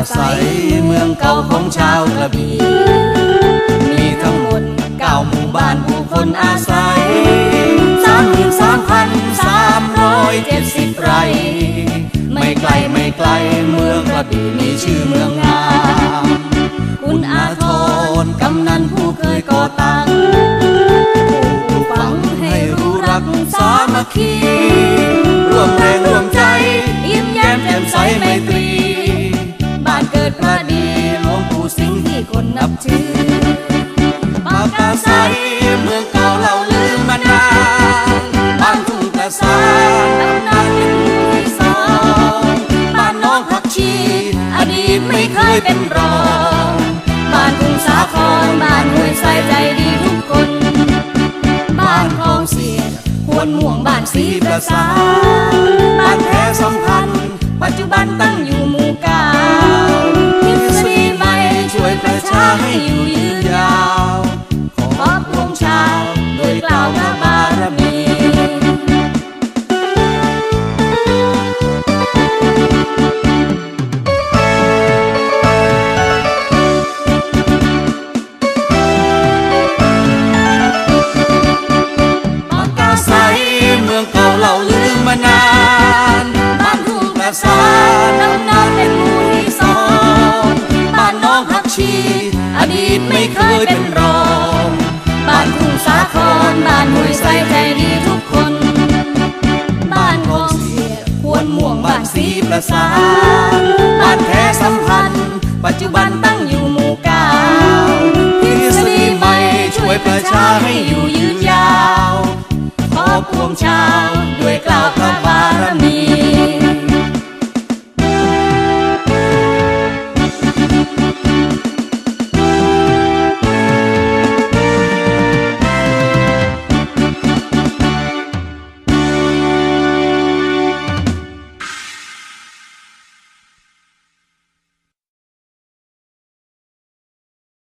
เมืองเก่าของชาวกระบี่มีทั้งหมดเก้าหมู่บ้านผู้คนอาศัยสามหมื่นสามพันสามร้อยเจ็ดสิบไร่ไม่ไกลไม่ไกลเมืองกระบี่มีชื่อเมืองงามคุณอาทรกำนันผู้เคยก่อตั้งปลูกฝังให้รู้รักสามัคคี นับถือปากกาใสเมืองเก่าเราลืมมานานบ้านทุ่งกระสานตำนานเป็นหมู่ที่สองบ้านน้องผักชีอดีตไม่เคยเป็นรองบ้านทุ่งสาครบ้านห้วยใสใจดีทุกคน บ้านคลองเสียดควรม่วงบ้านสีประสานบ้านแท้สัมพันธ์ปัจจุบันตั้ง ให้อยู่ยืนยาว ขอพวงชาวด้วยกล่าวพระบารมีปากกาใสเมืองเก่าเราลืมมานานบ้านทุ่งกระสานน้ำนานเป็นมู่ที่สองบ้านน้องผักชี ตไม่เคยเป็นรอง บ้านทุ่งสาครบ้านห้วยใสใจดีทุกคน บ้านคลองเสียดควรม่วงบ้านสีประสานบ้านแท้สัมพันธ์ ปัจจุบันตั้งอยู่หมู่เก้าทฤษฎีใหม่ช่วยประชาให้อยู่ยืนยาวขอพวงชาว